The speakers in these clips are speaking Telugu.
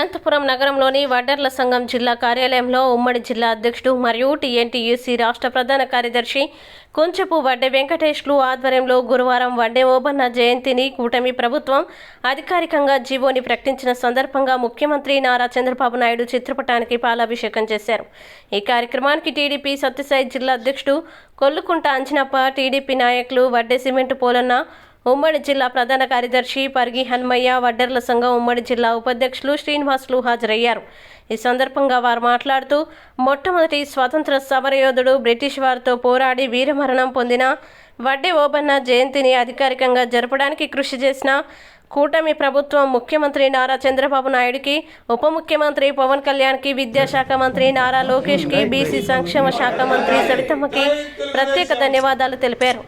అనంతపురం నగరంలోని వడ్డర్ల సంఘం జిల్లా కార్యాలయంలో ఉమ్మడి జిల్లా అధ్యక్షుడు మరియు టీఎన్టీయూసీ రాష్ట్ర ప్రధాన కార్యదర్శి కొంచెపు వడ్డే వెంకటేష్లు ఆధ్వర్యంలో గురువారం వడ్డే ఓబన్న జయంతిని కూటమి ప్రభుత్వం అధికారికంగా జీవోని ప్రకటించిన సందర్భంగా ముఖ్యమంత్రి నారా చంద్రబాబు నాయుడు చిత్రపటానికి పాలాభిషేకం చేశారు. ఈ కార్యక్రమానికి టీడీపీ సత్యసాయి జిల్లా అధ్యక్షుడు కొల్లుకుంట అంజనప్ప టీడీపీ నాయకులు వడ్డే సిమెంట్ పోలన్న ఉమ్మడి జిల్లా ప్రధాన కార్యదర్శి పర్గి హన్మయ్య వడ్డర్ల సంఘం ఉమ్మడి జిల్లా ఉపాధ్యక్షులు శ్రీనివాసులు హాజరయ్యారు. ఈ సందర్భంగా వారు మాట్లాడుతూ మొట్టమొదటి స్వతంత్ర సమరయోధుడు బ్రిటిష్ వారితో పోరాడి వీరమరణం పొందిన వడ్డే ఓబన్న జయంతిని అధికారికంగా జరపడానికి కృషి చేసిన కూటమి ప్రభుత్వం ముఖ్యమంత్రి నారా చంద్రబాబు నాయుడుకి ఉప ముఖ్యమంత్రి పవన్ కళ్యాణ్కి విద్యాశాఖ మంత్రి నారా లోకేష్కి బీసీ సంక్షేమ శాఖ మంత్రి సవితమ్మకి ప్రత్యేక ధన్యవాదాలు తెలిపారు.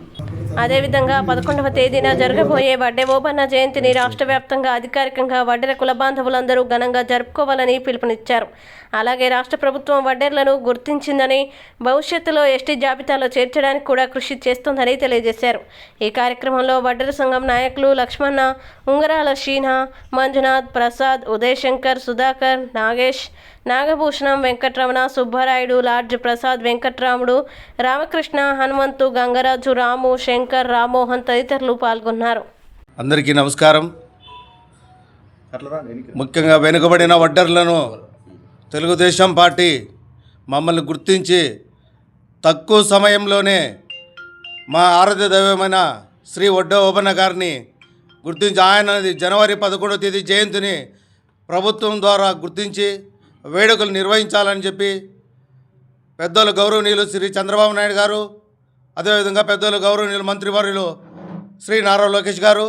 అదేవిధంగా పదకొండవ తేదీన జరగబోయే వడ్డే ఓబన్న జయంతిని రాష్ట్ర వ్యాప్తంగా అధికారికంగా వడ్డెర కుల బాంధవులందరూ ఘనంగా జరుపుకోవాలని పిలుపునిచ్చారు. అలాగే రాష్ట్ర ప్రభుత్వం వడ్డెర్లను గుర్తించిందని భవిష్యత్తులో ఎస్టీ జాబితాలో చేర్చడానికి కూడా కృషి చేస్తోందని తెలియజేశారు. ఈ కార్యక్రమంలో వడ్డెర సంఘం నాయకులు లక్ష్మణ ఉంగరాల శీన మంజునాథ్ ప్రసాద్ ఉదయ్ శంకర్ సుధాకర్ నాగేష్ నాగభూషణం వెంకట్రమణ సుబ్బరాయుడు లార్జ్ ప్రసాద్ వెంకట్రాముడు రామకృష్ణ హనుమంతు గంగరాజు రాము శంకర్ రామ్మోహన్ తదితరులు పాల్గొన్నారు. అందరికీ నమస్కారం. ముఖ్యంగా వెనుకబడిన వడ్డర్లను తెలుగుదేశం పార్టీ మమ్మల్ని గుర్తించి తక్కువ సమయంలోనే మా ఆరాధ్య దైవమైన శ్రీ వడ్డ ఓబన్న గారిని గుర్తించి ఆయన జనవరి పదకొండవ తేదీ జయంతిని ప్రభుత్వం ద్వారా గుర్తించి వేడుకలు నిర్వహించాలని చెప్పి పెద్దలు గౌరవనీయులు శ్రీ చంద్రబాబు నాయుడు గారు అదేవిధంగా పెద్దలు గౌరవనీయులు మంత్రివర్యులు శ్రీ నారా లోకేష్ గారు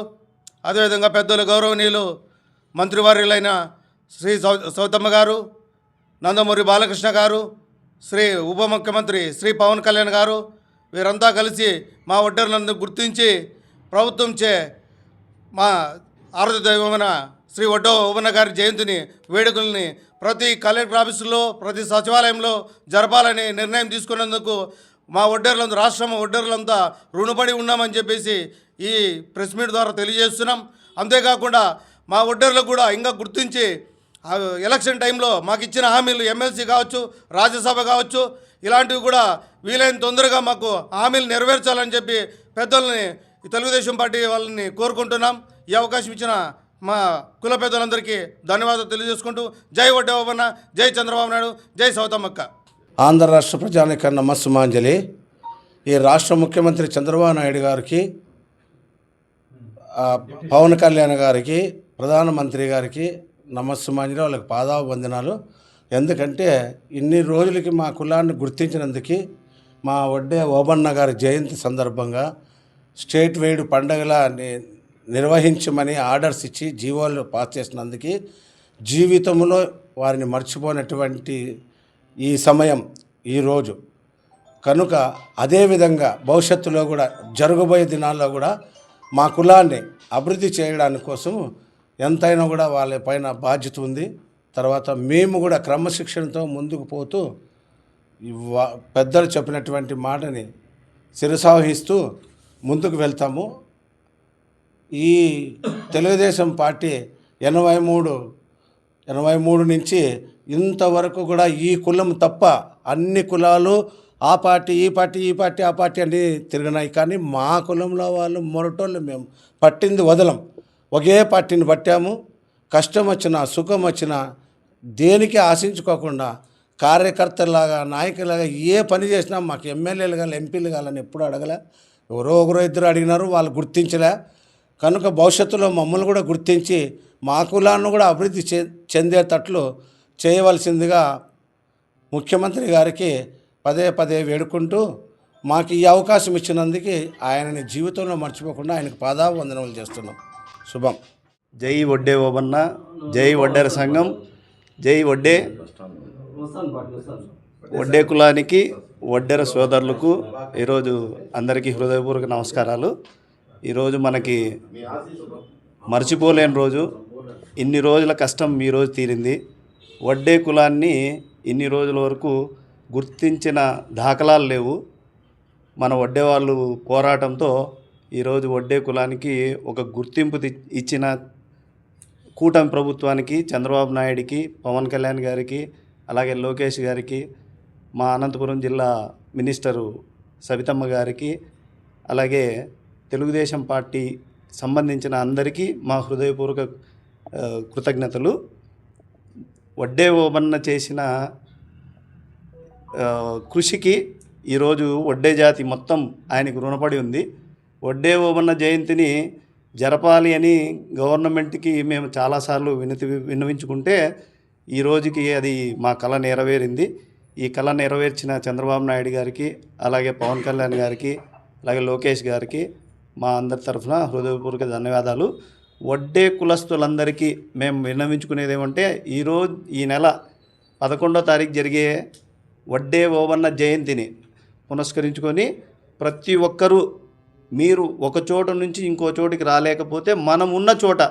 అదేవిధంగా పెద్దలు గౌరవనీయులు మంత్రివర్యులైన శ్రీ సౌ సౌతమ్మ గారు నందమూరి బాలకృష్ణ గారు శ్రీ ఉప ముఖ్యమంత్రి శ్రీ పవన్ కళ్యాణ్ గారు వీరంతా కలిసి మా ఒడ్డర్లందరూ గుర్తించి ప్రభుత్వంచే మా ఆరాధ్య దైవమైన శ్రీ వడ్డో ఉపన గారి జయంతిని వేడుకల్ని ప్రతి కలెక్టర్ ఆఫీసులో ప్రతి సచివాలయంలో జరపాలని నిర్ణయం తీసుకున్నందుకు మా ఒడ్డర్లంతా రాష్ట్రం ఒడ్డర్లంతా రుణపడి ఉన్నామని చెప్పేసి ఈ ప్రెస్ మీట్ ద్వారా తెలియజేస్తున్నాం. అంతేకాకుండా మా ఒడ్డర్లకు కూడా ఇంకా గుర్తించి ఎలక్షన్ టైంలో మాకు ఇచ్చిన హామీలు ఎమ్మెల్సీ కావచ్చు రాజ్యసభ కావచ్చు ఇలాంటివి కూడా వీలైన తొందరగా మాకు హామీలు నెరవేర్చాలని చెప్పి పెద్దల్ని ఈ తెలుగుదేశం పార్టీ వాళ్ళని కోరుకుంటున్నాం. ఈ అవకాశం ఇచ్చిన మా కుల పెద్దలందరికీ ధన్యవాదాలు తెలియజేసుకుంటూ జై వడ్డేవన్న జై చంద్రబాబు నాయుడు జై సౌతమ్మక్క. ఆంధ్ర రాష్ట్ర ప్రజానిక నమస్సుమాంజలి. ఈ రాష్ట్ర ముఖ్యమంత్రి చంద్రబాబు నాయుడు గారికి పవన్ కళ్యాణ్ గారికి ప్రధానమంత్రి గారికి నమస్సుమాంజలి వాళ్ళకి పాదావందనాలు ఎందుకంటే ఇన్ని రోజులకి మా కులాన్ని గుర్తించినందుకు మా వడ్డే ఓబన్న గారి జయంతి సందర్భంగా స్టేట్ వైడ్ పండగలా నిర్వహించమని ఆర్డర్స్ ఇచ్చి జీవోలు పాస్ చేసినందుకు జీవితంలో వారిని మర్చిపోనటువంటి ఈ సమయం ఈరోజు కనుక అదేవిధంగా భవిష్యత్తులో కూడా జరగబోయే దినాల్లో కూడా మా కులాన్ని అభివృద్ధి చేయడానికి కోసం ఎంతైనా కూడా వాళ్ళ పైన బాధ్యత ఉంది. తర్వాత మేము కూడా క్రమశిక్షణతో ముందుకు పోతూ వా- పెద్దలు చెప్పినటువంటి మాటని శిరసావహిస్తూ ముందుకు వెళ్తాము. ఈ తెలుగుదేశం పార్టీ ఎనభై మూడు ఎనభై మూడు నుంచి ఇంతవరకు కూడా ఈ కులం తప్ప అన్ని కులాలు ఆ పార్టీ ఈ పార్టీ ఈ పార్టీ ఆ పార్టీ అన్నీ తిరిగినాయి. కానీ మా కులంలో వాళ్ళు మొరటోళ్ళు మేము. పట్టింది వదలం. ఒకే పార్టీని పట్టాము. కష్టం వచ్చినా సుఖం వచ్చినా దేనికి ఆశించుకోకుండా కార్యకర్తలాగా నాయకులాగా ఏ పని చేసినా మాకు ఎమ్మెల్యేలు కానీ ఎంపీలు కావాలని ఎప్పుడు అడగలే. ఎవరో ఒకరో ఇద్దరు అడిగినారు వాళ్ళు గుర్తించలే. కనుక భవిష్యత్తులో మమ్మల్ని కూడా గుర్తించి మా కులాన్ని కూడా అభివృద్ధి చె చెందేటట్లు చేయవలసిందిగా ముఖ్యమంత్రి గారికి పదే పదే వేడుకుంటూ మాకు ఈ అవకాశం ఇచ్చినందుకు ఆయనని జీవితంలో మర్చిపోకుండా ఆయనకు పాదావందనములు చేస్తున్నాం. శుభం. జై వడ్డే ఓబన్న జై వడ్డేర సంఘం జై వడ్డే వడ్డే కులానికి వడ్డెర సోదరులకు ఈరోజు అందరికీ హృదయపూర్వక నమస్కారాలు. ఈరోజు మనకి మర్చిపోలేని రోజు. ఇన్ని రోజుల కష్టం ఈ రోజు తీరింది. వడ్డే కులాన్ని ఇన్ని రోజుల వరకు గుర్తించిన దాఖలాలు లేవు. మన వడ్డే వాళ్ళు పోరాటంతో ఈరోజు వడ్డే కులానికి ఒక గుర్తింపు ఇచ్చిన కూటమి ప్రభుత్వానికి చంద్రబాబు నాయుడికి పవన్ కళ్యాణ్ గారికి అలాగే లోకేష్ గారికి మా అనంతపురం జిల్లా మినిస్టరు సవితమ్మ గారికి అలాగే తెలుగుదేశం పార్టీ సంబంధించిన అందరికీ మా హృదయపూర్వక కృతజ్ఞతలు. వడ్డే ఓబన్న చేసిన కృషికి ఈరోజు వడ్డే జాతి మొత్తం ఆయనకు రుణపడి ఉంది. వడ్డే ఓబన్న జయంతిని జరపాలి అని గవర్నమెంట్కి మేము చాలాసార్లు వినతి విన్నవించుకుంటే ఈ రోజుకి అది మా కళ నెరవేరింది. ఈ కళ నెరవేర్చిన చంద్రబాబు నాయుడు గారికి అలాగే పవన్ కళ్యాణ్ గారికి అలాగే లోకేష్ గారికి మా అందరి తరఫున హృదయపూర్వక ధన్యవాదాలు. వడ్డే కులస్తులందరికీ మేము విన్నవించుకునేది ఏమంటే ఈరోజు ఈ నెల పదకొండో తారీఖు జరిగే వడ్డే ఓవన్న జయంతిని పునస్కరించుకొని ప్రతి ఒక్కరూ మీరు ఒక చోట నుంచి ఇంకో చోటికి రాలేకపోతే మనం ఉన్న చోట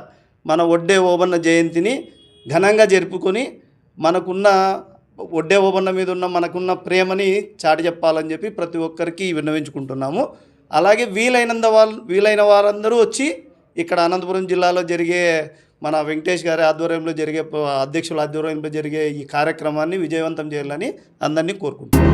మన వడ్డే ఓబన్న జయంతిని ఘనంగా జరుపుకొని మనకున్న వడ్డే ఓబన్న మీద ఉన్న మనకున్న ప్రేమని చాటి చెప్పాలని చెప్పి ప్రతి ఒక్కరికి విన్నవించుకుంటున్నాము. అలాగే వీలైనంత వాళ్ళు వీలైన వారందరూ వచ్చి ఇక్కడ అనంతపురం జిల్లాలో జరిగే మన వెంకటేష్ గారి ఆధ్వర్యంలో జరిగే అధ్యక్షుల ఆధ్వర్యంలో జరిగే ఈ కార్యక్రమాన్ని విజయవంతం చేయాలని అందరినీ కోరుకుంటున్నాను.